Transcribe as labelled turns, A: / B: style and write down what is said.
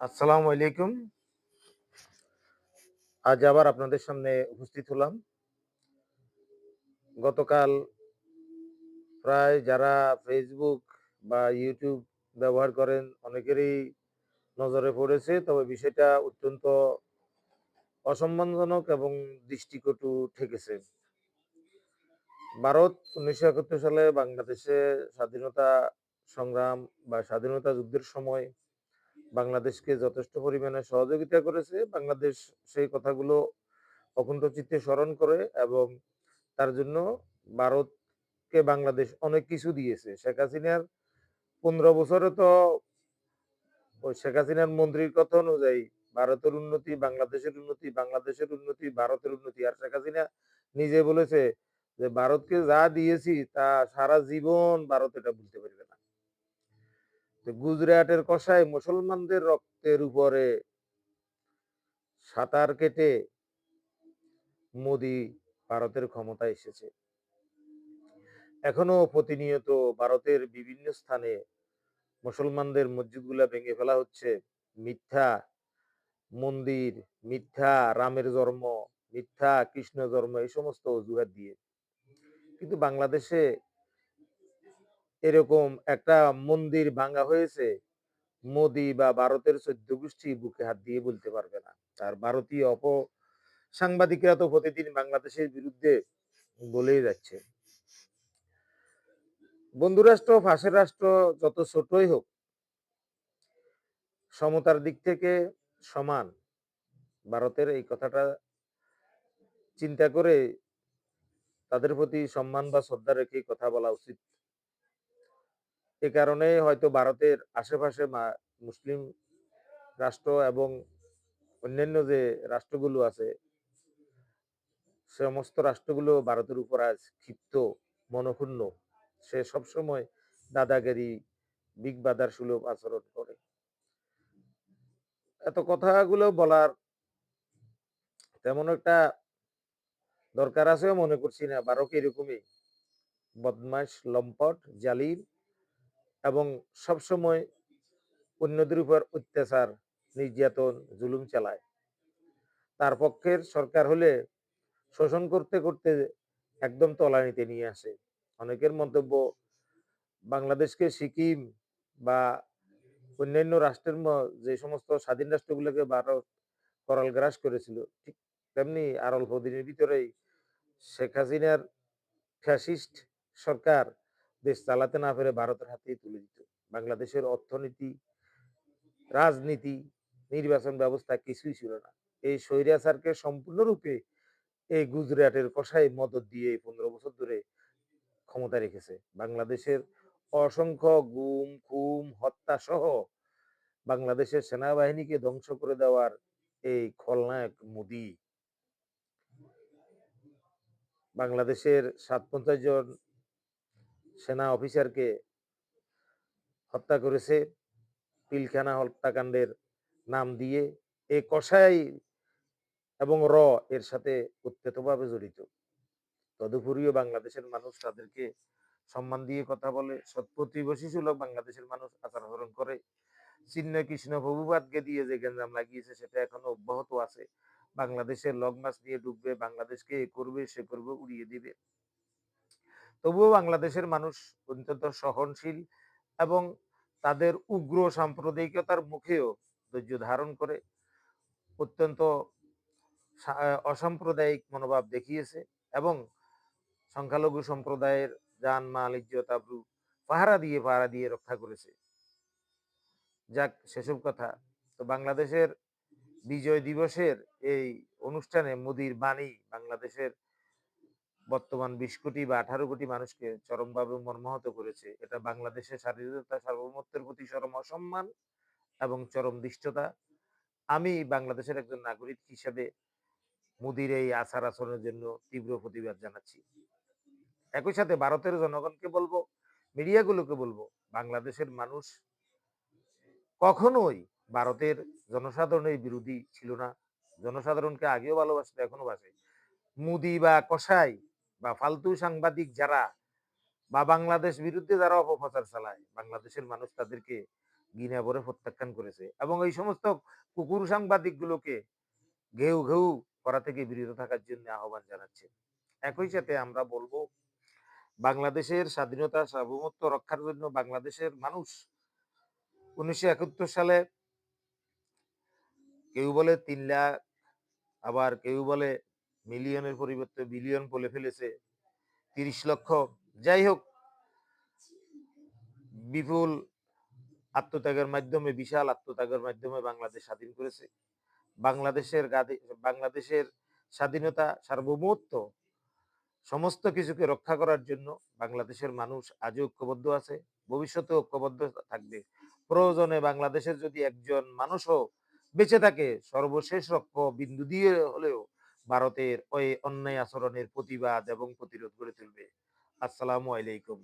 A: আসসালামু আলাইকুম। আজ আবার আপনাদের সামনে উপস্থিত হলাম। গতকাল প্রায় যারা Facebook বা ইউটিউব ব্যবহার করেন, অনেকেরই নজরে পড়েছে। তবে বিষয়টা অত্যন্ত অসম্মানজনক এবং দৃষ্টিকটু ঠেকেছে। ভারত ১৯৭১ সালে বাংলাদেশে স্বাধীনতা সংগ্রাম বা স্বাধীনতা যুদ্ধের সময় বাংলাদেশকে যথেষ্ট পরিমাণে সহযোগিতা করেছে। বাংলাদেশ সেই কথাগুলো অকুণ্ঠ চিত্তে স্মরণ করে এবং তার জন্য ভারতকে বাংলাদেশ অনেক কিছু দিয়েছে। শেখ হাসিনার ১৫ বছরে তো ওই শেখ হাসিনার মন্ত্রীর কথা অনুযায়ী ভারতের উন্নতি, বাংলাদেশের উন্নতি, বাংলাদেশের উন্নতি, ভারতের উন্নতি। আর শেখ হাসিনা নিজে বলেছে যে, "ভারতকে যা দিয়েছি তা সারা জীবন ভারত এটা ভুলতে পারবে না।" গুজরাটের কষায় মুসলমানদের রক্তের উপরে সাঁতার কেটে মোদি ভারতের ক্ষমতায় এসেছে। এখনও প্রতিনিয়ত ভারতের বিভিন্ন স্থানে মুসলমানদের মসজিদগুলা ভেঙে ফেলা হচ্ছে। মিথ্যা মন্দির, মিথ্যা রামের জন্ম, মিথ্যা কৃষ্ণ জন্ম এই সমস্ত অজুহাত দিয়ে। কিন্তু বাংলাদেশে এরকম একটা মন্দির ভাঙা হয়েছে, মোদি বা ভারতের ১৪ গোষ্ঠী বুকে হাত দিয়ে বলতে পারবে না। আর ভারতীয় অপ সাংবাদিকরা তো প্রতিদিন বাংলাদেশের বিরুদ্ধে বলেই যাচ্ছে। বন্ধু রাষ্ট্র, পাশের রাষ্ট্র যত ছোটই হোক সমতার দিক থেকে সমান। ভারতের এই কথাটা চিন্তা করে তাদের প্রতি সম্মান বা শ্রদ্ধা রেখেই কথা বলা উচিত। এ কারণে হয়তো ভারতের আশেপাশে মুসলিম রাষ্ট্র এবং অন্যান্য যে রাষ্ট্রগুলো আছে সমস্ত রাষ্ট্রগুলো ভারতের উপর আজ ক্ষিপ্ত, মনঃক্ষুণ্ণ। সে সবসময় দাদাগিরি, বিগ বাদার সুলভ আচরণ করে। এত কথাগুলো বলার তেমন একটা দরকার আছেও মনে করছি না। ভারত এরকমই বদমাশ, লম্পট, জালিম এবং সবসময় অন্যদের উপর অত্যাচার, নির্যাতন, জুলুম চালায়। তার পক্ষের সরকার হলে শোষণ করতে, করতে একদম তলানিতে নিয়ে আসে। অনেকের মন্তব্য বাংলাদেশকে সিকিম বা অন্যান্য রাষ্ট্রের যে সমস্ত স্বাধীন রাষ্ট্রগুলোকে ভারত করাল গ্রাস করেছিল, ঠিক তেমনি আর অল্প দিনের ভিতরেই শেখ হাসিনার ফ্যাসিস্ট সরকার দেশ চালাতে না পেরে ভারতের হাতেই তুলে দিত। বাংলাদেশের অর্থনীতি, রাজনীতি, নির্বাচন ব্যবস্থা কিছুই ছিল না। এই স্বৈরাচারকে সম্পূর্ণরূপে এই গুজরাটের কসাই মদদ দিয়ে ১৫ বছর ধরে ক্ষমতায় রেখেছে। বাংলাদেশের অসংখ্য গুম, খুম হত্যা সহ বাংলাদেশের সেনাবাহিনীকে ধ্বংস করে দেওয়ার এই খলনায়ক মোদি। বাংলাদেশের ৫৭ জন সেনা অফিসারকে হত্যা করেছে পিলখানা হত্যাকাণ্ডের নাম দিয়ে। এ কসাই এবং র এর সাথে ওতপ্রোতভাবে জড়িত। তদুপরিও বাংলাদেশের মানুষ তাদেরকে সম্মান দিয়ে কথা বলে। সৎ প্রতিবেশী বাংলাদেশের মানুষ আচার-আচরণ করে। চিহ্ন কৃষ্ণ প্রভুপাদকে দিয়ে যে গ্যাঞ্জাম লাগিয়েছে সেটা এখনও অব্যাহত আছে। বাংলাদেশের লং মার্চ নিয়ে ঢুকবে, বাংলাদেশকে এ করবে, সে করবে, উড়িয়ে দিবে। তবুও বাংলাদেশের মানুষ অত্যন্ত সহনশীল এবং তাদের উগ্র সাম্প্রদায়িকতার মুখেও ধৈর্য ধারণ করে অত্যন্ত অসাম্প্রদায়িক মনোভাব দেখিয়েছে এবং সংখ্যালঘু সম্প্রদায়ের যান মাল, ইজ্জত, আবরু পাহারা দিয়ে, পাহারা দিয়ে রক্ষা করেছে। যাক সেসব কথা। তো বাংলাদেশের বিজয় দিবসের এই অনুষ্ঠানে মোদির বাণী বাংলাদেশের বর্তমান ২০ কোটি বা ১৮ কোটি মানুষকে চরমভাবে মর্মাহত করেছে। এটা বাংলাদেশের স্বাধীনতা সার্বভৌমত্বের প্রতি চরম অসম্মান এবং চরম ধৃষ্টতা। আমি বাংলাদেশের একজন নাগরিক হিসেবে মোদির এই আচার-আচরণের জন্য তীব্র প্রতিবাদ জানাচ্ছি। একই সাথে ভারতের জনগণকে বলব, মিডিয়াগুলোকে বলব, বাংলাদেশের মানুষ কখনোই ভারতের জনসাধারণের বিরোধী ছিল না। জনসাধারণকে আগেও ভালোবাসত, এখনও বাসে। মুদি বা কসাই বা ফালতু সাংবাদিক যারা বা বাংলাদেশ বিরুদ্ধে যারা অপপ্রচার চালায়, বাংলাদেশের মানুষ তাদেরকে ঘৃণা ভরে প্রত্যাখ্যান করেছে এবং এই সমস্ত কুকুর সাংবাদিকগুলোকে ঘেউ ঘেউ করা থেকে বিরত থাকার জন্য আহ্বান জানাচ্ছে। একই সাথে আমরা বলব বাংলাদেশের স্বাধীনতা সার্বভৌমত্ব রক্ষার জন্য বাংলাদেশের মানুষ উনিশশো একাত্তর সালে কেউ বলে তিন লাখ আবার কেউ বলে মিলিয়নের পরিবর্তে বিলিয়ন বলে ফেলেছে, তিরিশ লক্ষ। যাই হোক, বিপুল আত্মত্যাগের মাধ্যমে, বিশাল আত্মত্যাগের মাধ্যমে বাংলাদেশ স্বাধীন করেছে। বাংলাদেশের বাংলাদেশের স্বাধীনতা সার্বভৌমত্ব সমস্ত কিছুকে রক্ষা করার জন্য বাংলাদেশের মানুষ আজও ঐক্যবদ্ধ আছে ভবিষ্যতে ঐক্যবদ্ধ থাকবে। প্রয়োজনে বাংলাদেশের যদি একজন মানুষও বেঁচে থাকে, সর্বশেষ রক্ষ বিন্দু দিয়ে হলেও ভারতের ওই অন্যায় আচরণের প্রতিবাদ এবং প্রতিরোধ গড়ে তুলবে। আসসালামু আলাইকুম।